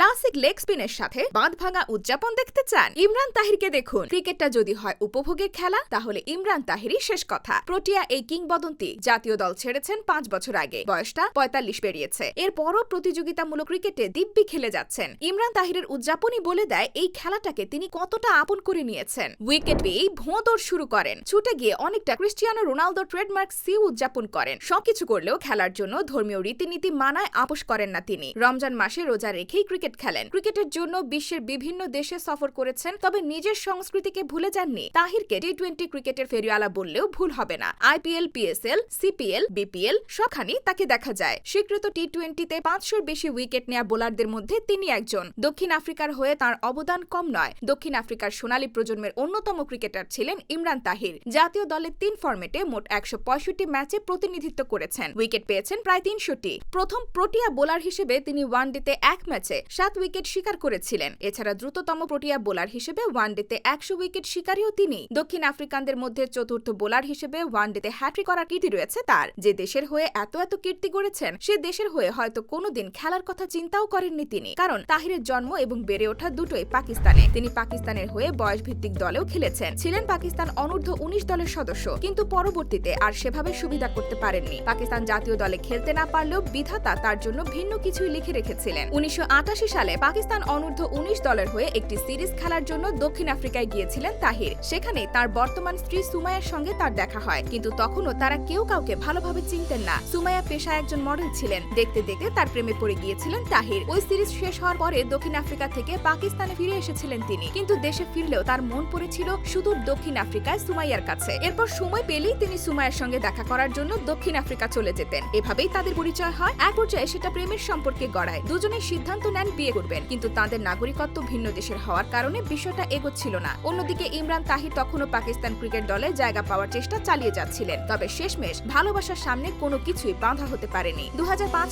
Classic leg স্পিনের সাথে বাঁধ ভাঙা উদযাপন দেখতে চান? ইমরান তাহিরকে দেখুন। ক্রিকেটটা যদি হয় উপভোগের খেলা, তাহলে ইমরান তাহিরই শেষ কথা। প্রোটিয়া এই কিংবদন্তি জাতীয় দল ছেড়েছেন পাঁচ বছর আগে। বয়সটা পঁয়তাল্লিশ পেরিয়েছে। এরপরও প্রতিযোগিতামূলক ক্রিকেটে দিব্যি খেলে যাচ্ছেন। ইমরান তাহিরের উদযাপনই বলে দেয় এই খেলাটাকে তিনি কতটা আপন করে নিয়েছেন। উইকেট পেয়েই ভোঁদৌড় শুরু করেন। ছুটে গিয়ে অনেকটা ক্রিস্টিয়ানো রোনালদো ট্রেডমার্ক সি উদযাপন করেন। সবকিছু করলেও খেলার জন্য ধর্মীয় রীতিনীতি মানায় আপোষ করেন না তিনি। রমজান মাসে রোজা রেখেই ক্রিকেট খেলেন। ক্রিকেটের জন্য বিশ্বের বিভিন্ন দেশে সফর করেছেন, তবে নিজের সংস্কৃতিকে ভুলে যাননি। তাহিরকে টি টোয়েন্টি ক্রিকেটের ফেরিওয়ালা বললেও ভুল হবে না। আইপিএল পিএসএল সিপিএল বিপিএল সবখানি তাকে দেখা যায়। স্বীকৃত টি টোয়েন্টিতে পাঁচশোর বেশি উইকেট নেওয়া বোলারদের মধ্যে তিনি একজন। দক্ষিণ আফ্রিকার হয়ে তার অবদান কম নয়। দক্ষিণ আফ্রিকার সোনালী প্রজন্মের অন্যতম ক্রিকেটার ছিলেন ইমরান তাহির। জাতীয় দলের তিন ফর্মেটে মোট একশো পঁয়ষট্টি ম্যাচে প্রতিনিধিত্ব করেছেন। উইকেট পেয়েছেন প্রায় তিনশোটি। প্রথম প্রোটিয়া বোলার হিসেবে তিনি ওয়ান ওয়ানডেতে এক ম্যাচে সাত উইকেট শিকার করেছিলেন। এছাড়া দ্রুততম প্রোটিয়া বোলার হিসেবে ওয়ানডেতে একশো উইকেট শিকারীও তিনি। দক্ষিণ আফ্রিকানদের মধ্যে চতুর্থ বোলার হিসেবে ওয়ানডেতে হ্যাট্রিক করার কীর্তি রয়েছে তার। যে দেশের হয়ে এত এত কীর্তি গড়েছেন, সে দেশের হয়ে হয়তো কোনোদিন খেলার কথা চিন্তাও করেননি তিনি। কারণ তাহিরের জন্ম এবং বেড়ে ওঠা দুটোই পাকিস্তানে। তিনি পাকিস্তানের হয়ে বয়স ভিত্তিক দলেও খেলেছেন। ছিলেন পাকিস্তান অনূর্ধ্ব উনিশ দলের সদস্য, কিন্তু পরবর্তীতে আর সেভাবে সুবিধা করতে পারেননি। পাকিস্তান জাতীয় দলে খেলতে না পারলেও বিধাতা তার জন্য ভিন্ন কিছুই লিখে রেখেছিলেন। উনিশশো আটাশি সালে পাকিস্তান অনূর্ধ্ব উনিশ দলের হয়ে একটি সিরিজ খেলার জন্য দক্ষিণ আফ্রিকায় গিয়েছিলেন তাহির। সেখানে তার বর্তমান স্ত্রী সুমাইয়ার সঙ্গে তার দেখা হয়। কিন্তু তখনও তারা কেউ কাউকে ভালোভাবে চিনতেন না। সুমাইয়া পেশায় একজন মডেল ছিলেন। দেখতে দেখতে তার প্রেমে পড়ে গিয়েছিলেন তাহির। ওই সিরিজ শেষ হওয়ার পরে দক্ষিণ আফ্রিকা থেকে পাকিস্তানে ফিরে এসেছিলেন তিনি। কিন্তু দেশে ফিরলেও তার মন পড়েছিল সুদূর দক্ষিণ আফ্রিকায় সুমাইয়ার কাছে। এরপর সময় পেলেই তিনি সুমাইয়ার সঙ্গে দেখা করার জন্য দক্ষিণ আফ্রিকা চলে যেতেন। এভাবেই তাদের পরিচয় হয়। এক পর্যায়ে সেটা প্রেমের সম্পর্কে গড়ায়। দুজনেই সিদ্ধান্ত নেন বিয়ে করবেন। কিন্তু তাদের নাগরিকত্ব ভিন্ন দেশের হওয়ার কারণে বিষয়টা এগোচ্ছিল না। অন্যদিকে ইমরান তাহির তখনও পাকিস্তান ক্রিকেট দলে জায়গা পাওয়ার চেষ্টা চালিয়ে যাচ্ছিলেন। তবে শেষমেশ ভালোবাসার সামনে কোনো কিছুই বাঁধা হতে পারেনি। দু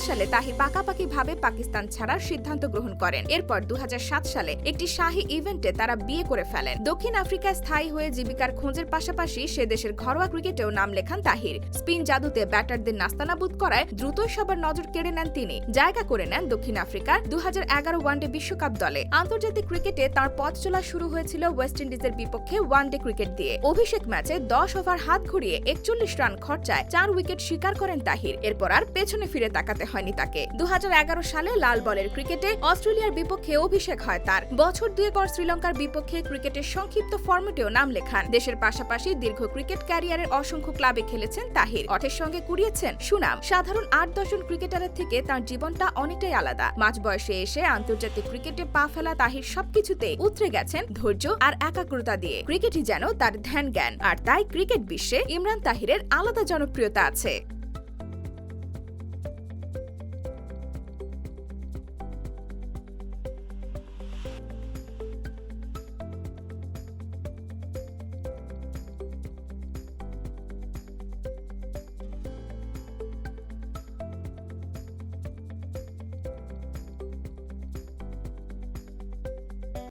সালে তাহির পাকাপাকি ভাবে পাকিস্তান ছাড়ার সিদ্ধান্ত গ্রহণ করেন। এরপর দু সালে একটি শাহী ইভেন্টে তারা বিয়ে করে ফেলেন। দক্ষিণ আফ্রিকায় স্থায়ী হয়ে জীবিকার খোঁজের পাশাপাশি সে দেশের ঘরোয়া ক্রিকেটেও নাম লেখান তাহির। স্পিন জাদুতে ব্যাটারদের নাস্তানাবুদ করায় দ্রুতই সবার নজর কেড়ে নেন তিনি। জায়গা করে নেন দক্ষিণ আফ্রিকার দু হাজার ওয়ানডে বিশ্বকাপ দলে। আন্তর্জাতিক ক্রিকেটে তার পথ চলা শুরু হয়েছিল ওয়েস্ট ইন্ডিজের বিপক্ষে ওয়ানডে ক্রিকেট দিয়ে। অভিষেক ম্যাচে দশ ওভার হাত ঘুরিয়ে একচল্লিশ রান খরচায় চার উইকেট শিকার করেন তাহির। এরপর আর পেছনে ফিরে তাকাতে হয়নি তাকে। দু সালে লাল বলের ক্রিকেটে অস্ট্রেলিয়ার বিপক্ষে অভিষেক হয় তার। বছর দুয়েক পর শ্রীলঙ্কার বিপক্ষে ক্রিকেটের সংক্ষিপ্ত ফর্মেটেও নাম লেখান। দেশের পাশাপাশি দীর্ঘ ক্রিকেট ক্যারিয়ারের অসংখ্য ক্লাবে খেলেছেন তাহির। অর্থের সঙ্গে কুড়িয়েছেন সুনাম। সাধারণ আট দশজন ক্রিকেটারের থেকে তার জীবনটা অনেকটাই আলাদা। মাঝ বয়সে এসে আন্তর্জাতিক ক্রিকেটে পা ফেলা তাহির সবকিছুতে উতরে গেছেন ধৈর্য আর একাগ্রতা দিয়ে। ক্রিকেটই যেন তার ধ্যান জ্ঞান। আর তাই ক্রিকেট বিশ্বে ইমরান তাহিরের আলাদা জনপ্রিয়তা আছে।